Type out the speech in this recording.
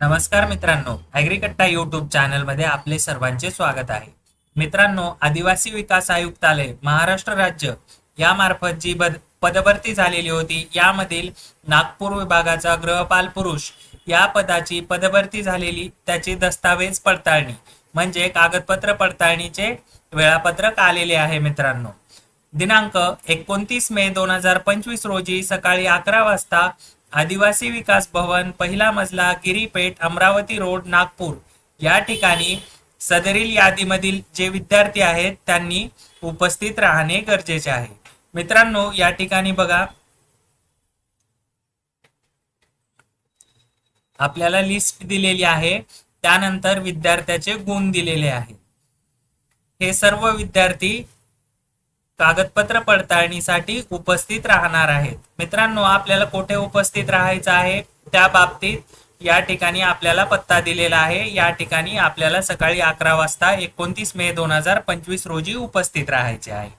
नमस्कार मित्रांनो ॲग्रिकट्टा यूट्यूब चॅनलमध्ये आपले सर्वांचे स्वागत आहे. मित्रांनो आदिवासी विकास आयुक्तालय महाराष्ट्र राज्य यामार्फत जी बद पदभरती झालेली होती यामधील नागपूर विभागाचा गृहपाल पुरुष या पदाची पदभरती झालेली त्याची दस्तावेज पडताळणी म्हणजे कागदपत्र पडताळणीचे वेळापत्रक आलेले आहे मित्रांनो. दिनांक एकोणतीस मे दोन हजार पंचवीस रोजी सकाळी अकरा वाजता आदिवासी विकास भवन पहिला मजला गिरीपेठ अमरावती रोड नागपूर. या ठिकाणी सदरील यादीमधील जे विद्यार्थी आहेत त्यांनी उपस्थित राहणे गरजेचे आहे. मित्रांनो या ठिकाणी बघा. आपल्याला लिस्ट दिलेली आहे. त्यानंतर विद्यार्थ्याचे गुण दिलेले आहेत हे सर्व विद्यार्थी कागदपत्र पडताळणीसाठी उपस्थित राहणार आहेत. मित्रांनो आपल्याला कुठे उपस्थित राहायचं आहे? त्या बाबतीत या ठिकाणी आपल्याला पत्ता दिलेला आहे. या ठिकाणी आपल्याला सकाळी अकरा वाजता एकोणतीस मे दोन हजार पंचवीस रोजी उपस्थित राहायचे आहे.